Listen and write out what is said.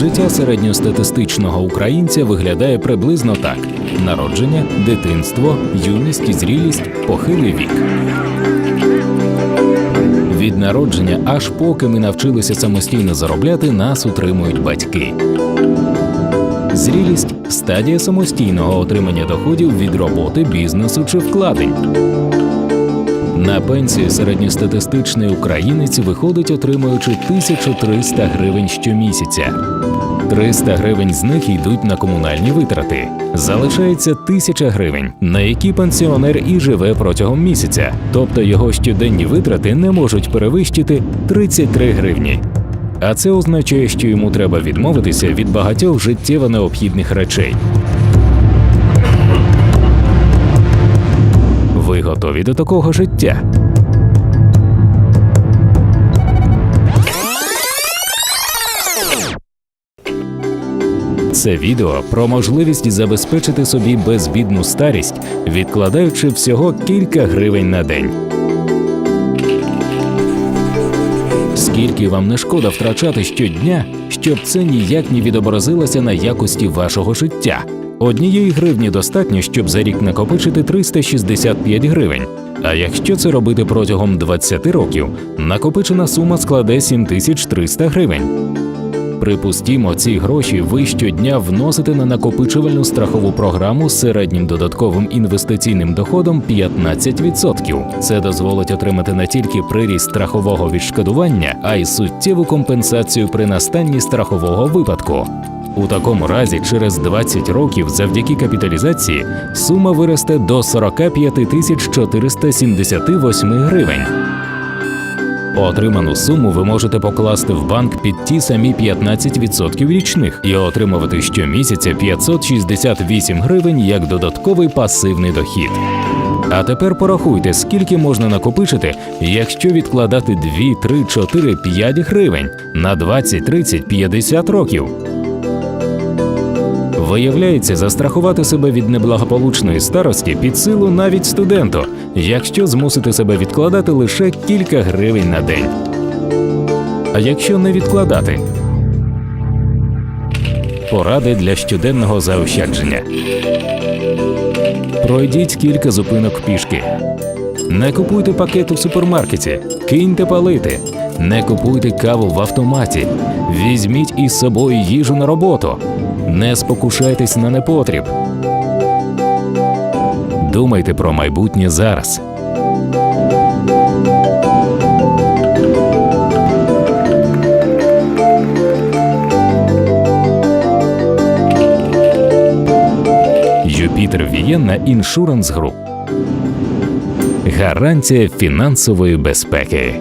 Життя середньостатистичного українця виглядає приблизно так: народження, дитинство, юність і зрілість, похилий вік. Від народження, аж поки ми навчилися самостійно заробляти, нас утримують батьки. Зрілість стадія самостійного отримання доходів від роботи, бізнесу чи вкладень. На пенсію середньостатистичний українець виходить, отримуючи 1300 гривень щомісяця. 300 гривень з них йдуть на комунальні витрати. Залишається 1000 гривень, на які пенсіонер і живе протягом місяця, тобто його щоденні витрати не можуть перевищити 33 гривні. А це означає, що йому треба відмовитися від багатьох життєво необхідних речей. Готові до такого життя? Це відео про можливість забезпечити собі безбідну старість, відкладаючи всього кілька гривень на день. Скільки вам не шкода втрачати щодня, щоб це ніяк не відобразилося на якості вашого життя. Однієї гривні достатньо, щоб за рік накопичити 365 гривень. А якщо це робити протягом 20 років, накопичена сума складе 7300 гривень. Припустімо, ці гроші ви щодня вносите на накопичувальну страхову програму з середнім додатковим інвестиційним доходом 15%. Це дозволить отримати не тільки приріст страхового відшкодування, а й суттєву компенсацію при настанні страхового випадку. У такому разі, через 20 років, завдяки капіталізації, сума виросте до 45 тисяч 478 гривень. Отриману суму ви можете покласти в банк під ті самі 15% річних і отримувати щомісяця 568 гривень як додатковий пасивний дохід. А тепер порахуйте, скільки можна накопичити, якщо відкладати 2, 3, 4, 5 гривень на 20, 30, 50 років. Виявляється, застрахувати себе від неблагополучної старості під силу навіть студенту, якщо змусити себе відкладати лише кілька гривень на день. А якщо не відкладати? Поради для щоденного заощадження. Пройдіть кілька зупинок пішки. Не купуйте пакет у супермаркеті, киньте палити. Не купуйте каву в автоматі. Візьміть із собою їжу на роботу. Не спокушайтесь на непотріб. Думайте про майбутнє зараз. Юпітер Вієнна Іншуранс Груп. Гарантія фінансової безпеки.